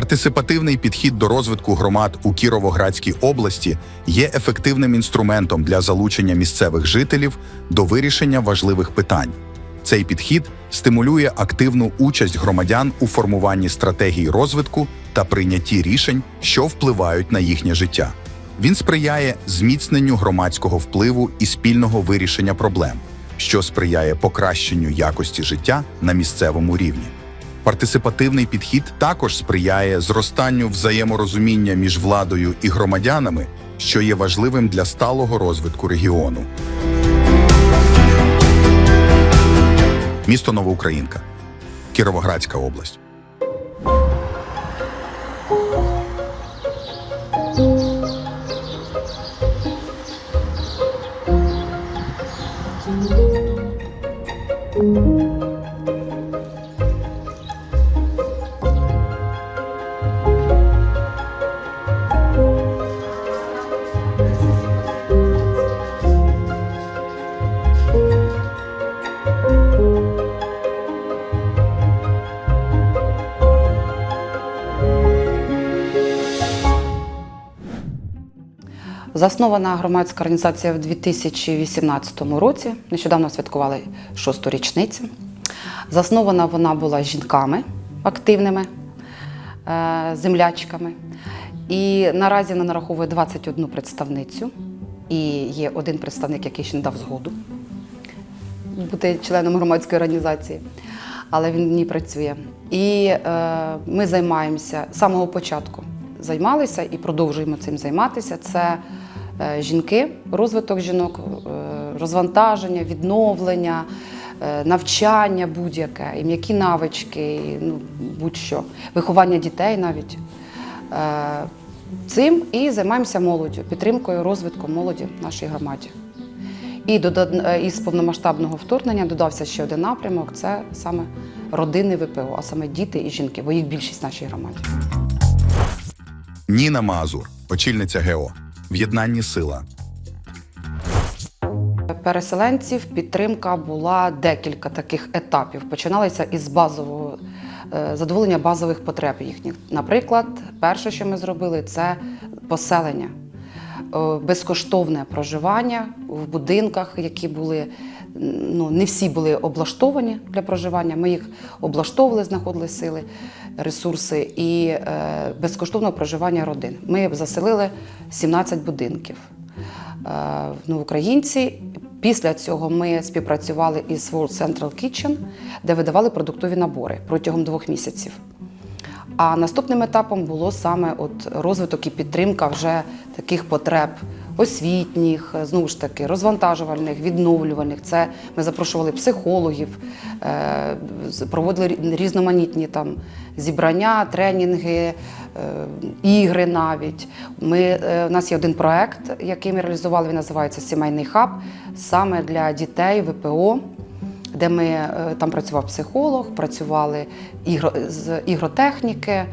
Партисипативний підхід до розвитку громад у Кіровоградській області є ефективним інструментом для залучення місцевих жителів до вирішення важливих питань. Цей підхід стимулює активну участь громадян у формуванні стратегій розвитку та прийнятті рішень, що впливають на їхнє життя. Він сприяє зміцненню громадського впливу і спільного вирішення проблем, що сприяє покращенню якості життя на місцевому рівні. Партисипативний підхід також сприяє зростанню взаєморозуміння між владою і громадянами, що є важливим для сталого розвитку регіону. Місто Новоукраїнка, Кіровоградська область. Заснована громадська організація в 2018 році. Нещодавно святкували шосту річницю. Заснована вона була жінками активними, е, землячками. І наразі вона нараховує 21 представницю. І є один представник, який ще не дав згоду бути членом громадської організації, але він ній працює. І е, ми займаємося з самого початку. Займалися і продовжуємо цим займатися. Це жінки, розвиток жінок, е, розвантаження, відновлення, е, навчання будь-яке, і м'які навички, і, ну, будь-що, виховання дітей навіть. Е, Цим і займаємося молоддю, підтримкою розвитку молоді в нашій громаді. І е, із повномасштабного вторгнення додався ще один напрямок це саме родини ВПО, а саме діти і жінки, бо їх більшість в нашій громаді. Ніна Мазур, очільниця ГЕО. В'єднанні сила. Переселенців підтримка була декілька таких етапів. Починалися із базового е, задоволення базових потреб їхніх. Наприклад, перше, що ми зробили, це поселення, безкоштовне проживання в будинках, які були ну не всі були облаштовані для проживання. Ми їх облаштовували, знаходили сили, ресурси і е, безкоштовне проживання родин. Ми заселили 17 будинків. Е, ну, українці. Після цього ми співпрацювали із World Central Kitchen, де видавали продуктові набори протягом двох місяців. А наступним етапом було саме от розвиток і підтримка вже таких потреб освітніх, знову ж таки, розвантажувальних, відновлювальних. Це ми запрошували психологів, е, проводили різноманітні там зібрання, тренінги, е, ігри навіть. Ми, е, у нас є один проект, який ми реалізували, він називається Сімейний хаб, саме для дітей ВПО де ми е, там працював психолог, працювали ігро, з ігротехніки, е,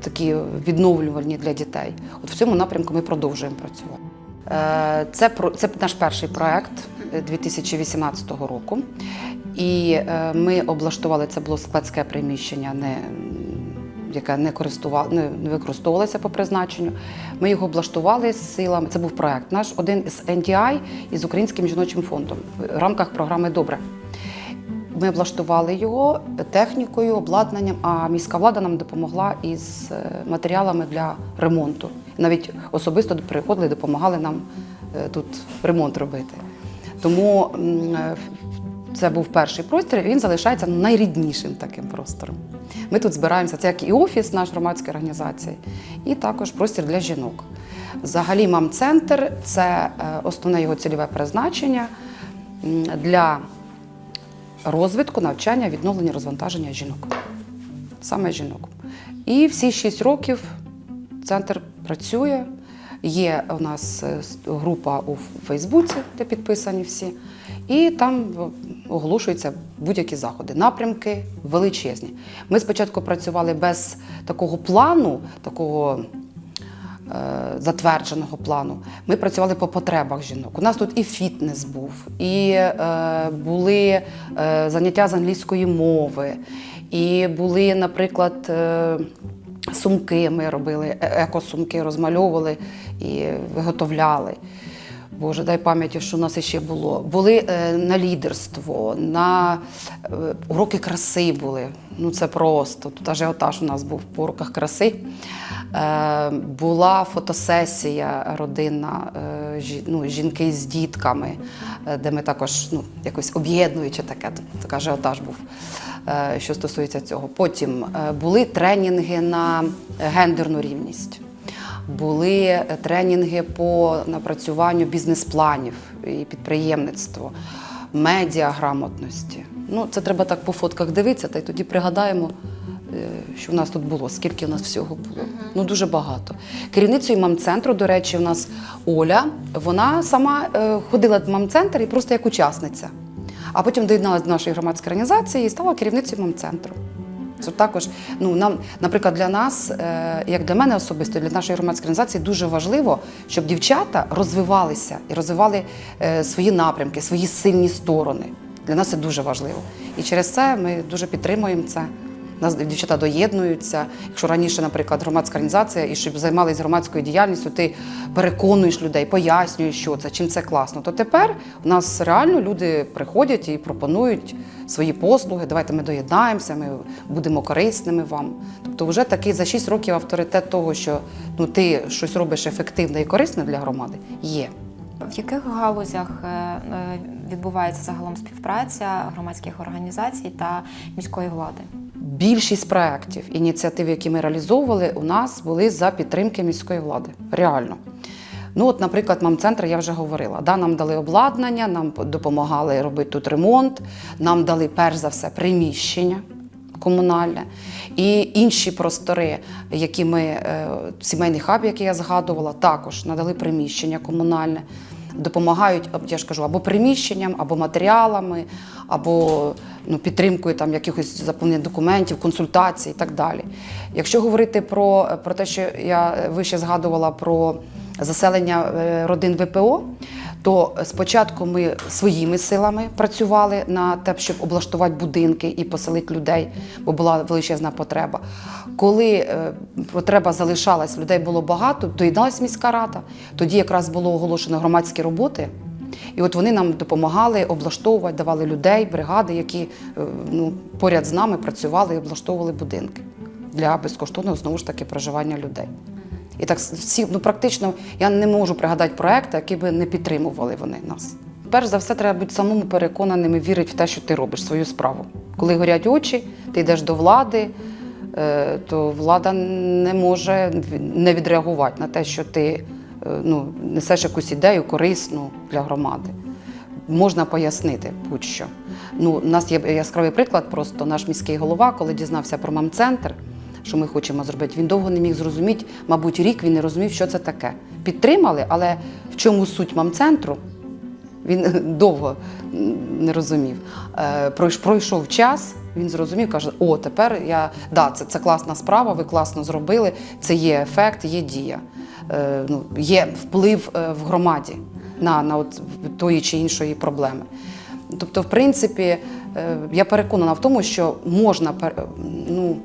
такі відновлювальні для дітей. От в цьому напрямку ми продовжуємо працювати. Е, Це, це наш перший проект е, 2018 року. І ми облаштували це було складське приміщення, не, яке не, користувало, не, використовувалося по призначенню. Ми його облаштували з силами. Це був проект наш, один із NDI із Українським жіночим фондом в рамках програми Добре. Ми облаштували його технікою, обладнанням, а міська влада нам допомогла із е, матеріалами для ремонту. Навіть особисто приходили, допомагали нам е, тут ремонт робити. Тому е, це був перший простір, він залишається найріднішим таким простором. Ми тут збираємося, це як і офіс наш громадської організації, і також простір для жінок. Взагалі, мам-центр це основне його цільове призначення для розвитку, навчання, відновлення, розвантаження жінок. Саме жінок. І всі шість років центр працює. Є у нас е, група у Фейсбуці, де підписані всі, і там оголошуються будь-які заходи, напрямки величезні. Ми спочатку працювали без такого плану, такого затвердженого плану. Ми працювали по потребах жінок. У нас тут і фітнес був, і е, були е, заняття з англійської мови, і були, наприклад, е, Сумки ми робили, е- екосумки розмальовували і виготовляли. Боже, дай пам'яті, що у нас ще було. Були е, на лідерство, на е, уроки краси були. Ну це просто. Тут ажіотаж у нас був по уроках краси. Е, була фотосесія родинна, ну, жінки з дітками, де ми також ну, якось об'єднуючи таке, такий ажіотаж був, що стосується цього. Потім були тренінги на гендерну рівність. Були е, тренінги по напрацюванню бізнес-планів і підприємництво, медіаграмотності. Ну, це треба так по фотках дивитися, та й тоді пригадаємо, е, що в нас тут було, скільки у нас всього було. Ну, дуже багато. Керівницею мамцентру, до речі, у нас Оля, вона сама е, ходила в мамцентр і просто як учасниця. А потім доєдналася до нашої громадської організації і стала керівницею мамцентру. Це також, ну нам, наприклад, для нас, е, як для мене особисто, для нашої громадської організації, дуже важливо, щоб дівчата розвивалися і розвивали е, свої напрямки, свої сильні сторони. Для нас це дуже важливо. І через це ми дуже підтримуємо це. Нас дівчата доєднуються. Якщо раніше, наприклад, громадська організація, і щоб займалися громадською діяльністю, ти переконуєш людей, пояснюєш, що це, чим це класно. То тепер у нас реально люди приходять і пропонують свої послуги. Давайте ми доєднаємося, ми будемо корисними вам. Тобто, вже такий за 6 років авторитет того, що ну ти щось робиш ефективне і корисне для громади, є. В яких галузях е, е, відбувається загалом співпраця громадських організацій та міської влади? Більшість проєктів, ініціатив, які ми реалізовували, у нас були за підтримки міської влади. Реально. Ну, от, наприклад, мамцентр я вже говорила. Да, нам дали обладнання, нам допомагали робити тут ремонт, нам дали перш за все приміщення комунальне і інші простори, які ми е, сімейний хаб, який я згадувала, також надали приміщення комунальне. Допомагають, я ж кажу, або приміщенням, або матеріалами, або ну, підтримкою там якихось заповнення документів, консультацій і так далі. Якщо говорити про, про те, що я вище згадувала про заселення е, родин ВПО, то спочатку ми своїми силами працювали на те, щоб облаштувати будинки і поселити людей, бо була величезна потреба. Коли е, потреба залишалась, людей було багато, доєдналась міська рада. Тоді якраз було оголошено громадські роботи. І от вони нам допомагали облаштовувати, давали людей, бригади, які е, ну, поряд з нами працювали і облаштовували будинки для безкоштовного знову ж таки проживання людей. І так всі, ну практично я не можу пригадати проекти, які би не підтримували вони нас. Перш за все, треба бути самому переконаним і вірити в те, що ти робиш свою справу. Коли горять очі, ти йдеш до влади, е, то влада не може не відреагувати на те, що ти ну, несеш якусь ідею корисну для громади. Можна пояснити будь-що. Ну, у нас є яскравий приклад, просто наш міський голова, коли дізнався про мамцентр, що ми хочемо зробити, він довго не міг зрозуміти, мабуть, рік він не розумів, що це таке. Підтримали, але в чому суть мамцентру, він довго не розумів. Е, Пройшов час, він зрозумів, каже: о, тепер я да, це, це класна справа, ви класно зробили, це є ефект, є дія, Е, ну, є вплив е, в громаді на, на от тої чи іншої проблеми. Тобто, в принципі, е, я переконана в тому, що можна ну,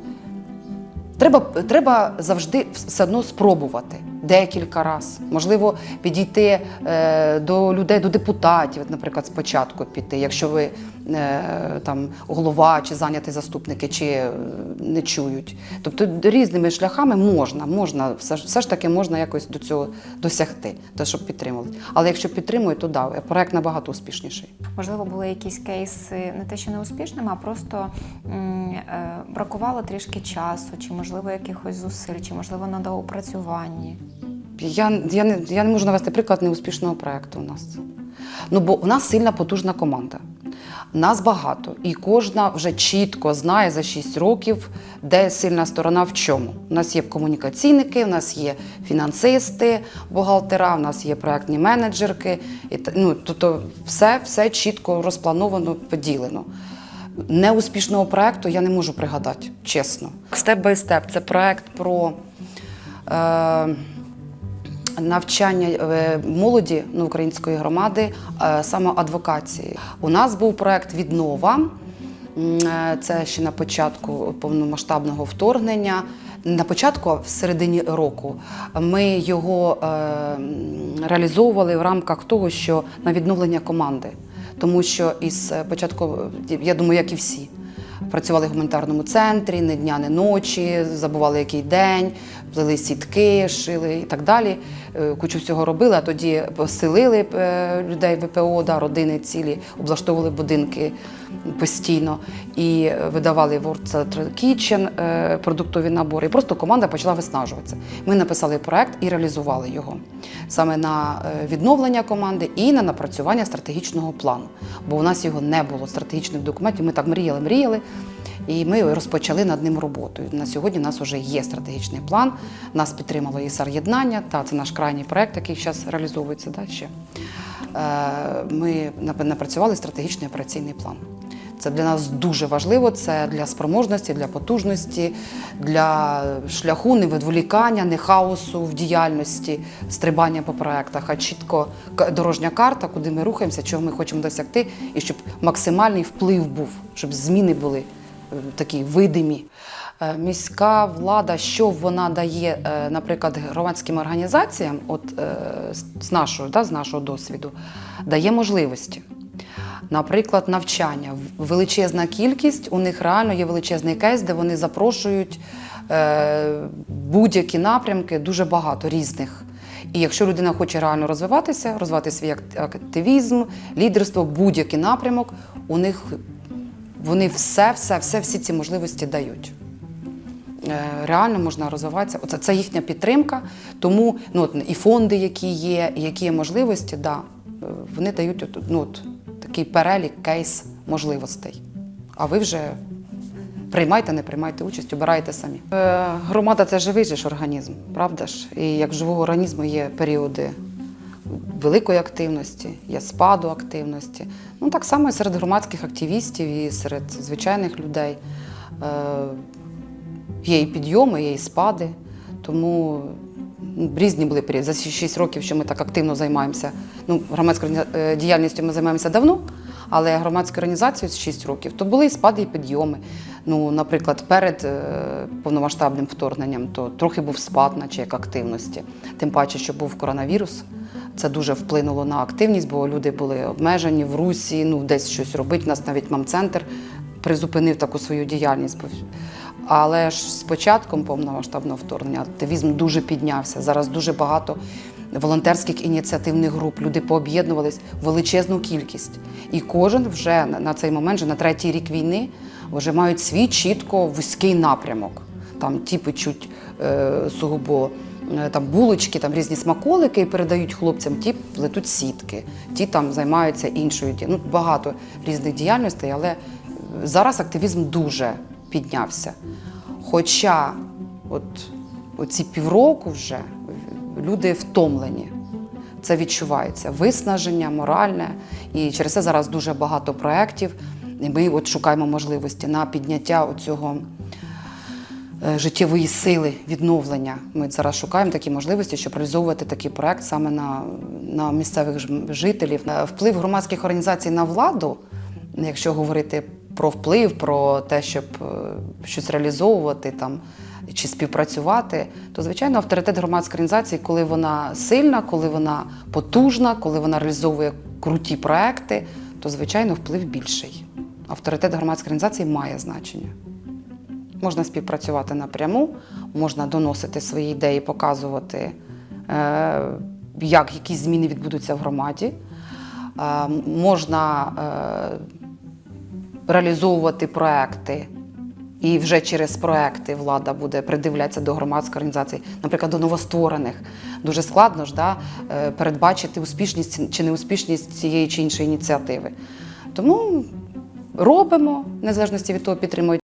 Треба, треба завжди все одно спробувати декілька разів. Можливо, підійти е, до людей, до депутатів, наприклад, спочатку піти, якщо ви е, там голова чи зайняті заступники, чи е, не чують. Тобто різними шляхами можна, можна, все, ж- все ж таки можна якось до цього досягти, то, щоб підтримувати. Але якщо підтримують, то да, проект набагато успішніший. Можливо, були якісь кейси не те, що не успішними, а просто бракувало трішки часу, чи можливо якихось зусиль, чи можливо на доопрацюванні. Я, я, не, я не можу навести приклад неуспішного проєкту у нас. Ну, бо у нас сильна потужна команда. Нас багато, і кожна вже чітко знає за 6 років, де сильна сторона в чому. У нас є комунікаційники, у нас є фінансисти, бухгалтера, у нас є проектні менеджерки. І, ну, тобто все, все чітко розплановано, поділено. Неуспішного проекту я не можу пригадати, чесно. Степ бай степ це проект про. Е, навчання е, молоді ну, української громади е, самоадвокації. У нас був проект Віднова. Е, Це ще на початку повномасштабного вторгнення, на початку, в середині року, ми його реалізовували в рамках того, що на відновлення команди. Тому що із початку, я думаю, як і всі, працювали в гуманітарному центрі, не дня, не ночі, забували який день, плели сітки, шили і так далі. Е, Кучу всього робили, а тоді поселили е, людей ВПО, да, родини цілі, облаштовували будинки постійно і видавали World Kitchen, е, продуктові набори. І просто команда почала виснажуватися. Ми написали проект і реалізували його саме на е, відновлення команди і на напрацювання стратегічного плану. Бо у нас його не було стратегічних документів. Ми так мріяли, мріяли. І ми розпочали над ним роботу. На сьогодні у нас вже є стратегічний план. Нас підтримало ІСАР єднання. Та це наш крайній проект, який зараз реалізовується далі. Ми напрацювали стратегічний операційний план. Це для нас дуже важливо. Це для спроможності, для потужності, для шляху не відволікання, не хаосу в діяльності, стрибання по проектах, а чітко дорожня карта, куди ми рухаємося, чого ми хочемо досягти, і щоб максимальний вплив був, щоб зміни були е, такі видимі. Е, Міська влада, що вона дає, е, наприклад, громадським організаціям, от е, з- нашого, да, з нашого досвіду, дає можливості. Наприклад, навчання. Величезна кількість, у них реально є величезний кейс, де вони запрошують будь-які напрямки, дуже багато різних. І якщо людина хоче реально розвиватися, розвивати свій активізм, лідерство, будь-який напрямок, у них вони все, все, все, всі ці можливості дають. Е, Реально можна розвиватися. Оце це їхня підтримка. Тому ну, от, і фонди, які є, які є можливості, да, е, вони дають от, ну, от, такий перелік, кейс можливостей. А ви вже приймайте, не приймайте участь, обирайте самі. Е, громада це живий ж організм, правда ж? І як живого організму є періоди великої активності, є спаду активності. Ну так само і серед громадських активістів, і серед звичайних людей. Е, Є і підйоми, є і спади. Тому ну, різні були періоди. За 6 років, що ми так активно займаємося. Ну, громадською е, діяльністю ми займаємося давно, але громадською організацією з 6 років, то були і спади, і підйоми. Ну, наприклад, перед е, повномасштабним вторгненням то трохи був спад, наче як активності. Тим паче, що був коронавірус. Це дуже вплинуло на активність, бо люди були обмежені в русі, ну десь щось робити. У нас навіть мамцентр призупинив таку свою діяльність. Але ж з початком повномасштабного вторгнення активізм дуже піднявся. Зараз дуже багато волонтерських ініціативних груп. Люди пооб'єднувались величезну кількість. І кожен вже на- цей момент, вже на третій рік війни, вже мають свій чітко вузький напрямок. Там ті печуть е, сугубо там булочки, там різні смаколики і передають хлопцям, ті плетуть сітки, ті там займаються іншою Ну, багато різних діяльностей, але зараз активізм дуже піднявся. Хоча от оці півроку вже люди втомлені. Це відчувається виснаження, моральне. І через це зараз дуже багато проєктів. І ми от шукаємо можливості на підняття цього е, життєвої сили, відновлення. Ми зараз шукаємо такі можливості, щоб реалізовувати такий проект саме на, на місцевих жителів. Е, Вплив громадських організацій на владу, якщо говорити про вплив, про те, щоб е, щось реалізовувати там. Чи співпрацювати, то звичайно авторитет громадської організації, коли вона сильна, коли вона потужна, коли вона реалізовує круті проекти, то звичайно вплив більший. Авторитет громадської організації має значення. Можна співпрацювати напряму, можна доносити свої ідеї, показувати, е, як якісь зміни відбудуться в громаді. Е, можна е, реалізовувати проекти, і вже через проекти влада буде придивлятися до громадських організацій, наприклад, до новостворених. Дуже складно ж да, передбачити успішність чи неуспішність цієї чи іншої ініціативи. Тому робимо, незалежності від того, підтримують